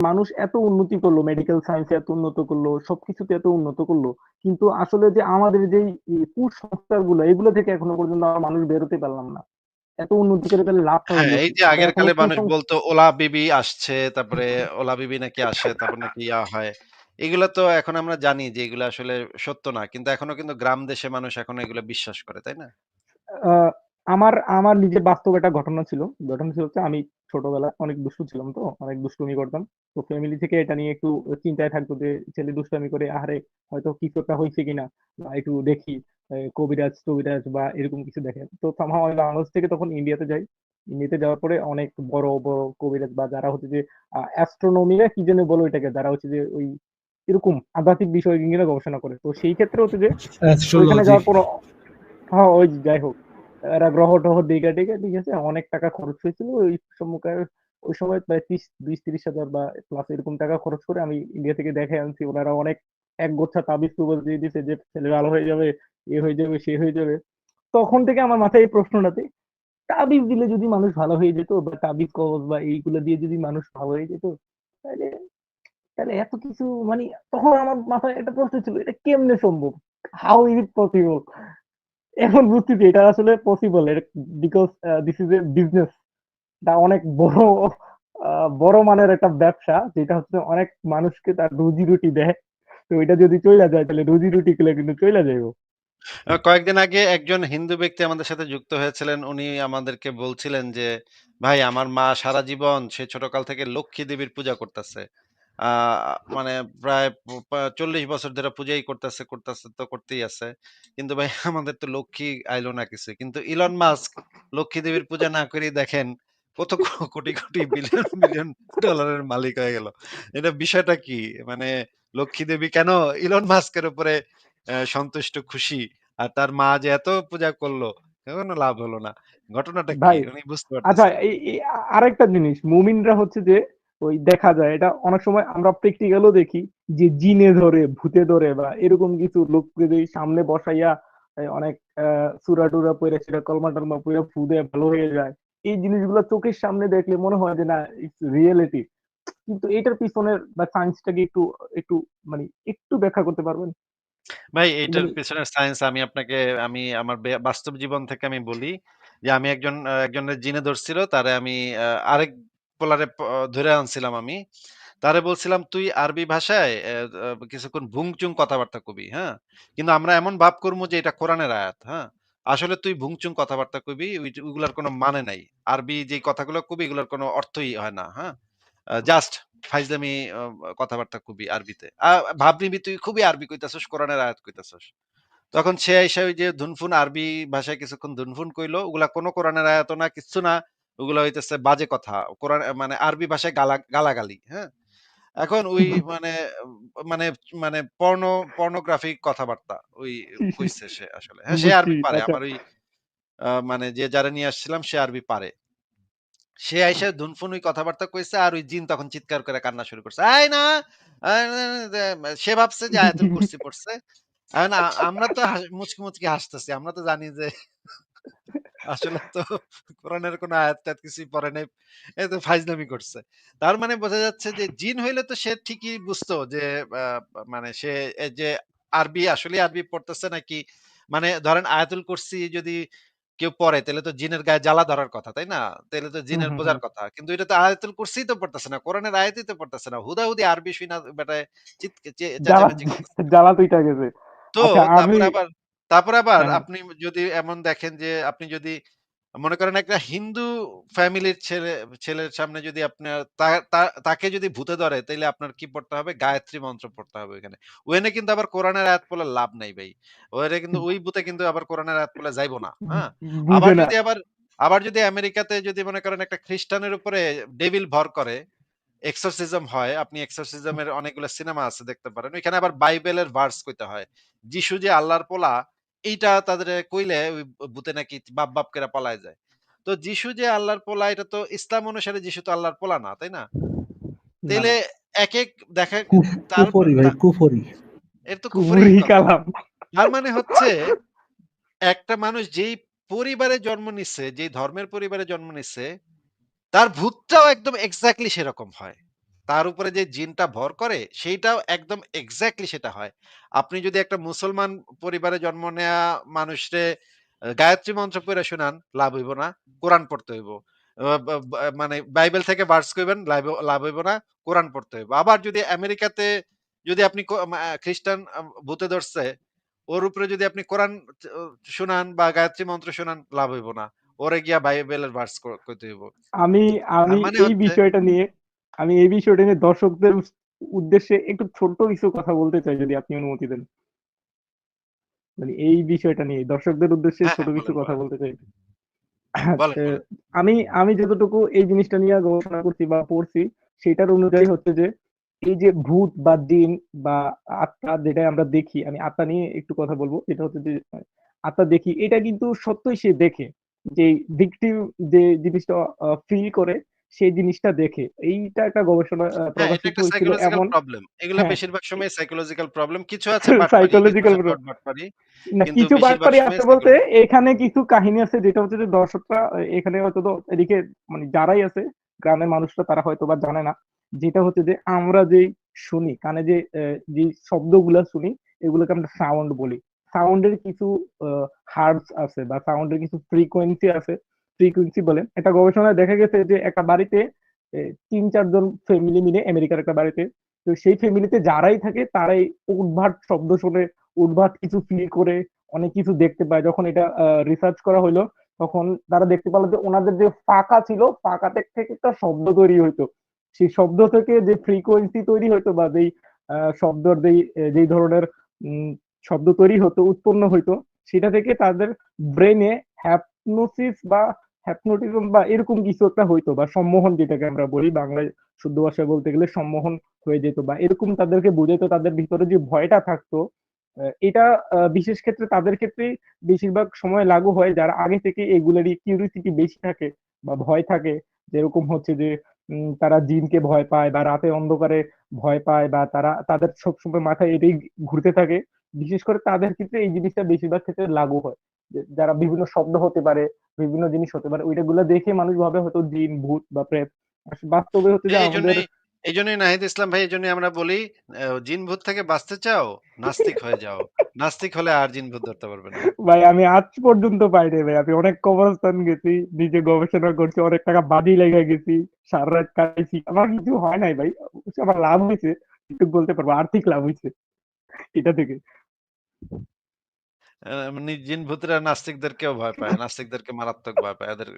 মানুষ এত উন্নতি করল মেডিকেল সায়েন্সে এত উন্নত করল সবকিছুতে এত উন্নত করল কিন্তু আসলে যে আমাদের ই কুসংস্কারগুলো এগুলো থেকে এখনও পর্যন্ত আমরা মানুষ বেরোতে পারলাম না। এত উন্নতি করে তাহলে লাভটা হ্যাঁ এই যে আগের কালে মানুষ বলতো ওলা বিবি আসছে তারপরে ওলা বিবি নাকি আসে তারপর নাকি ইয়া হয়। এগুলা তো এখন আমরা জানি যে এগুলো আসলে সত্য না কিন্তু এখনও কিন্তু গ্রাম দেশে মানুষ এখনও এগুলো বিশ্বাস করে তাই না? আহ, আমার আমার নিজের বাস্তব একটা ঘটনা ছিল। ঘটনা ছিল হচ্ছে আমি ছোটবেলায় অনেক দুষ্টু ছিলাম তো অনেক দুষ্টুমি করতাম। তো ফ্যামিলি থেকে এটা নিয়ে একটু চিন্তায় থাকতো যে ছেলে দুষ্টামি করে আহারে হয়তো কিছু একটা হয়েছে কিনা? বা একটু দেখি কবিরাজ টবিরাজ বা এরকম কিছু দেখে। তো somehow আমি বাংলাদেশ থেকে তখন ইন্ডিয়াতে যাই। ইন্ডিয়াতে যাওয়ার পরে অনেক বড় বড় কবিরাজ বা যারা হচ্ছে যে অ্যাস্ট্রোনমিরা কি যেন বলো এটাকে যারা হচ্ছে যে ওই এরকম আধ্যাত্মিক বিষয় নিয়ে গবেষণা করে। তো সেই ক্ষেত্রে হচ্ছে যে ওইখানে যাওয়ার পর হ্যাঁ ওই যাই হোক। এরা গ্রহ টহ দিকে টিকে ঠিক আছে, অনেক টাকা খরচ হয়েছিল, ওই সম্মুখে ওই সময় প্রায় ত্রিশ, বিশ, তিরিশ হাজার বা প্লাস এরকম টাকা খরচ করে আমি ইন্ডিয়া থেকে দেখে আনছি, ওনারা অনেক এক গোছা তাবিজ তুবজ দিয়ে দিছে যে ছেলে ভালো হয়ে যাবে, এ হয়ে যাবে, সে হয়ে যাবে। তখন থেকে আমার মাথায় এই প্রশ্নটাতে, তাবিজ দিলে যদি মানুষ ভালো হয়ে যেত বা তাবিজ কবজ বা এইগুলো দিয়ে যদি মানুষ ভালো হয়ে যেত, তাহলে তাহলে এত কিছু মানে তখন আমার মাথায় একটা প্রশ্ন ছিল, এটা কেমনে সম্ভব? হাউ ইজ ইট পসিবল এখন বুঝতেছি, এটা আসলে possible because this is a business এটা অনেক বড় বড় মানের একটা ব্যবসা, যেটা হচ্ছে অনেক মানুষকে তার রুজি রুটি দেয়। তো এটা যদি চলে যায়, তাহলে রুজি রুটি গুলো কিন্তু চলে যাইব। কয়েকদিন আগে একজন হিন্দু ব্যক্তি আমাদের সাথে যুক্ত হয়েছিলেন। উনি আমাদেরকে বলছিলেন যে, ভাই, আমার মা সারা জীবন সে ছোটকাল থেকে লক্ষ্মী দেবীর পূজা করতেছে। মানে প্রায় চল্লিশ বছর ধরে পূজাই করতেছে করতেছে তো করতেই আছে। কিন্তু ভাই আমাদের তো লক্ষ্মী আইলো না কিছু কিন্তু ইলন মাস্ক লক্ষ্মী দেবীর পূজা না করে দেখেন কত কোটি কোটি বিলিয়ন বিলিয়ন ডলারের মালিক হয়ে গেল। এটা বিষয়টা কি? মানে লক্ষ্মী দেবী কেন ইলন মাস্কের উপরে আহ, সন্তুষ্ট খুশি? আর তার মা যে এত পূজা করল কোনো লাভ হলো না। ঘটনাটা কি? বুঝতে আচ্ছা এই এই আরেকটা জিনিস। মুমিনরা হচ্ছে যে ওই দেখা যায়। এটা অনেক সময় আমরা প্র্যাকটিক্যালও দেখি যে জিনে ধরে ভূতে ধরে বা এরকম কিছু লোককে যদি সামনে বসাইয়া অনেক সুরা টুরা পড়ে সেটা কলমা টলমা পড়ে ফু দিয়ে ভালো হয়ে যায় এই জিনিসগুলো চোখের সামনে দেখলে মনে হয় যে না ইটস রিয়েলিটি কিন্তু এটার পিছনের বা সায়েন্সটাকে একটু একটু মানে একটু ব্যাখ্যা করতে পারবেন? ভাই এটার মানে পেছনের সায়েন্স আমি আপনাকে আমি আমার বাস্তব জীবন থেকে আমি বলি যে আমি একজন একজনের জিনে ধরছিল তারে আমি আরেক পোলারে ধরে আনছিলাম আমি। তারে বলছিলাম, তুই আরবি ভাষায় কিছুক্ষণ ভুংচুং কথাবার্তা কবি হ্যাঁ? কিন্তু আমরা এমন ভাব করব যে এটা কোরআনের আয়াত হ্যাঁ? আসলে তুই ভুংচুং কথাবার্তা কবি ওই- ওইগুলার কোনো মানে নাই। আরবি যে কথাগুলো কবি, এগুলোর কোনো অর্থই হয় না হ্যাঁ? জাস্ট ফাইজলামি কথাবার্তা খুবই আরবিতে। ভাব নিবি, তুই খুবই আরবি কইতাছস, কোরআনের আয়াত কইতাছস। তখন সে এসে ওই যে ধুনফুন আরবি ভাষায় কিছুক্ষণ ধুনফুন কইলো, ওগুলা কোনো কোরআনের আয়াত না, কিচ্ছু না। ওগুলা হইতেছে বাজে কথা। কোরআন মানে আরবি ভাষায় গালা গালাগালি হ্যাঁ? এখন ওই মানে মানে মানে পর্ণ পর্নোগ্রাফিক কথাবার্তা ওই কইছে সে আসলে। হ্যাঁ সে আরবি পারে। আচ্ছা। আমার ওই মানে যে যারা নিয়ে আসছিলাম সে আরবি পারে। সে আইসে ধুনফুন ওই কথাবার্তা কইছে আর ওই জিন তখন চিৎকার করে কান্না শুরু করছে। আয় না সে ভাবছে যে আয়াতুল কুরসি পড়ছে। আমরা তো মুচকি মুচকি হাসতেছি। আমরা তো জানি যে আসলে তো কোরআনের কোনো আয়াত টায়াত কিছুই পড়ে নাই এ তো ফাইজলামি করছে। তার মানে বোঝা যাচ্ছে যে জিন হইলে তো সে ঠিকই বুঝতো যে আহ, মানে সে এ যে আরবি আসলে আরবি পড়তেছে নাকি? মানে ধরেন আয়াতুল কুরসি যদি কেউ পড়ে তাহলে তো জিনের গায়ে জ্বালা ধরার কথা তাই না? তাহলে তো হুম জিনের হুম বোঝার হুম। কথা। কিন্তু এটা তো আয়াতুল কুরসি তো পড়তেছে না কোরআনের আয়াতই তো পড়তেছে না। হুদাহুদি আরবি শুনা বেটায় চিৎ জ্বালা চেঁচামেচি করতেছে। জ্বালা তুইটা গেছে। তো আচ্ছা আমি তারপরে আবার তারপরে আবার হ্যাঁ। আপনি যদি এমন দেখেন যে আপনি যদি মনে করেন একটা হিন্দু ফ্যামিলির ছেলে ছেলের সামনে যদি আপনার তা- তা- তাকে যদি ভূতে ধরে তাইলে আপনার কি পড়তে হবে? গায়ত্রী মন্ত্র পড়তে হবে ওখানে ওখানে কিন্তু আবার কোরআনের আয়াত পড়লে লাভ নাই ভাই। ওখানে কিন্তু ওই ভূতে কিন্তু আবার কোরআনের আয়াত পড়লে যাইবো না হ্যাঁ? আবার বুঝে না। যদি আবার আবার যদি আমেরিকাতে যদি মনে করেন একটা খ্রিস্টানের উপরে ডেভিল ভর করে এক্সোরসিজম হয় আপনি এক্সোরসিজমের অনেকগুলো সিনেমা আছে দেখতে পারেন ওইখানে আবার বাইবেলের ভার্স কইতে হয় যিশু যে আল্লাহর পোলা এইটা তাদের কইলে ওই ভূতে নাকি বাপ বাপ করে পালায় যায়। তো যিশু যে আল্লাহর পোলা এটা তো ইসলাম অনুসারে যিশু তো আল্লাহর পোলা না তাই না? তাইলে এক এক দেখা তার কুফরি ভাই কুফরি। এর তো কুফরি কালাম। তার মানে হচ্ছে একটা মানুষ যেই পরিবারে জন্ম নিচ্ছে যেই ধর্মের পরিবারে জন্ম নিচ্ছে তার ভূতটাও একদম এক্স্যাক্টলি সেরকম হয়। তার উপরে যে জিনটা ভর করে সেইটাও একদম এক্সাক্টলি সেটা হয়। আপনি যদি একটা মুসলমান পরিবারে জন্ম নেয়া মানুষরে গায়ত্রী মন্ত্র পইড়া শোনান, লাভ হইব না। কোরআন পড়তে হইব। মানে বাইবেল থেকে ভার্স লাইব লাভ হইব না। কোরআন পড়তে হইব। আবার যদি আমেরিকাতে যদি আপনি খ্রিস্টান ভূতে ধরছে, ওর উপরে যদি আপনি কোরআন শোনান বা গায়ত্রী মন্ত্র শোনান, লাভ হইব না। ওরে গিয়া বাইবেলের ভার্স ক কইতে হইব। আমি আমি মানে এই বিষয়টা নিয়ে আমি এই বিষয়টা নিয়ে দর্শকদের উদ্দেশ্যে একটু ছোট্ট কিছু কথা বলতে চাই যদি আপনি অনুমতি দেন। মানে এই বিষয়টা নিয়ে দর্শকদের উদ্দেশ্যে হ্যাঁ, ছোট হ্যাঁ, কিছু কথা বলতে চাই। বলেন। আমি আমি যতটুকু এই জিনিসটা নিয়ে গবেষণা করছি বা পড়ছি, সেটার অনুযায়ী হচ্ছে যে এই যে ভূত বা দিন বা আত্মা যেটা আমরা দেখি, আমি আত্মা নিয়ে একটু কথা বলব এটা হচ্ছে যে আত্মা দেখি, এটা কিন্তু সত্যই সে দেখে। যে ভিকটিম যে জিনিসটা ফিল করে, সেই জিনিসটা দেখে। এইটা একটা গবেষণা হ্যাঁ, প্রকাশিত হয়েছিল এমন প্রবলেম। এগুলা হ্যাঁ। বেশিরভাগ সময় সাইকোলজিক্যাল প্রবলেম। কিছু আছে সাইকোলজিক্যাল প্রবলেম। ১% বাটপারি। না কিছু বাটপারি আছে বলতে এখানে কিছু কাহিনী আছে যেটা হচ্ছে যে দর্শকরা এখানে হয়তো এদিকে মানে যারাই আছে গ্রামের মানুষরা তারা হয়তো বা জানে না। যেটা হচ্ছে যে আমরা যেই শুনি, কানে যে যেই শব্দগুলা শুনি, এগুলোকে আমরা সাউন্ড বলি। সাউন্ড এর কিছু আ হার্বস আছে বা সাউন্ড এর কিছু ফ্রিকোয়েন্সি আছে। ফ্রিকোয়েন্সি বলে। একটা গবেষণায় দেখা গেছে যে একটা বাড়িতে তিন ৩-৪ ফ্যামিলি মিলে আমেরিকার একটা বাড়িতে। তো সেই ফ্যামিলিতে যারাই থাকে তারাই উদ্ভাট শব্দ শোনে, উদ্ভাট কিছু ফিল করে, অনেক কিছু দেখতে পায়। যখন এটা রিসার্চ করা হইল, তখন তারা দেখতে পেল যে ওনাদের যে ফাঁকা ছিল, পাখা থেকে একটা শব্দ তৈরি হইতো। সেই শব্দ থেকে যে ফ্রিকোয়েন্সি তৈরি হইতো বা যেই শব্দর যেই যেই ধরনের শব্দ তৈরি হতো, উৎপন্ন হইতো, সেটা থেকে তাদের ব্রেনে হ্যাপনোসিস বা hypnotism বা এরকম কিছু একটা হইতো বা সম্মোহন যেটাকে আমরা বলি বাংলায় শুদ্ধ ভাষায় বলতে গেলে সম্মোহন হয়ে যেত বা এরকম তাদেরকে বুঝাইতো তাদের ভিতরে যে ভয়টা থাকতো, এটা বিশেষ ক্ষেত্রে তাদের ক্ষেত্রেই বেশিরভাগ সময় লাগু হয় যারা আগে থেকে এগুলারই কিউরিওসিটি বেশি থাকে বা ভয় থাকে। যেরকম হচ্ছে যে তারা জিনকে ভয় পায় বা রাতে অন্ধকারে ভয় পায় বা তারা তাদের সবসময় মাথায় এটাই ঘুরতে থাকে। বিশেষ করে তাদের ক্ষেত্রে এই জিনিসটা বেশিরভাগ ক্ষেত্রে লাগু হয়। যারা বিভিন্ন শব্দ হতে পারে, বিভিন্ন জিনিস হতে পারে। ওইটাগুলা দেখে মানুষ ভাবে হয়তো দিন ভূত বা প্রেত। বাস্তবে হচ্ছে যে আমাদের এইজন্যই এইজন্যই নাহিদ ইসলাম ভাই এইজন্যই আমরা বলি, জিন ভূত থেকে বাঁচতে চাও? নাস্তিক হয়ে যাও। নাস্তিক হলে আর জিন ভূত ধরতে পারবে না। ভাই আমি আজ পর্যন্ত পাই নাই ভাই। আমি অনেক কবরস্থান গেছি, নিজে গবেষণা করছি, অনেক টাকা বাজি লেগে গেছি, সারারাত কাটাইছি। আমার কিছু হয় নাই ভাই। আমার লাভ হয়েছে এটুক বলতে পারব। আর্থিক লাভ হয়েছে এটা থেকে। মানে জিন ভূতেরা নাস্তিকদেরকেও ভয় পায়। নাস্তিকদেরকে মারাত্মক ভয় পায়। এদের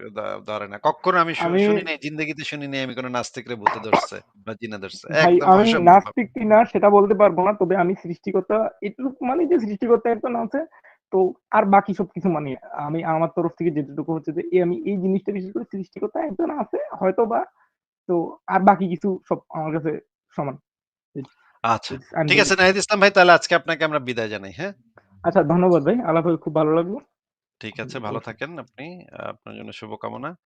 ধরে না। কখনো আমি শুনি নাই, জিন্দেগিতে শুনি নাই আমি কোন নাস্তিকরে ভূতে ধরছে বা জিনে ধরছে। আমি। নাস্তিক কিনা সেটা বলতে পারব না। তবে আমি সৃষ্টিকর্তা এটুক মানি যে সৃষ্টিকর্তা একজন আছে। তো আর বাকি সবকিছু মানি। আমি আমার তরফ থেকে যেতটুকু হচ্ছে যে আমি এই জিনিসটা বিশেষ করে সৃষ্টিকর্তা একজন আছে হয়তো বা তো আর বাকি কিছু সব আমার কাছে সমান। আচ্ছা। ঠিক আছে নাহিদ ইসলাম ভাই তাহলে আজকে আপনাকে আমরা বিদায় জানাই, হ্যাঁ? আচ্ছা ধন্যবাদ ভাই। আলাপ হয়ে খুব ভালো লাগল। ঠিক আছে, ভালো থাকেন আপনি। আপনার জন্য শুভকামনা।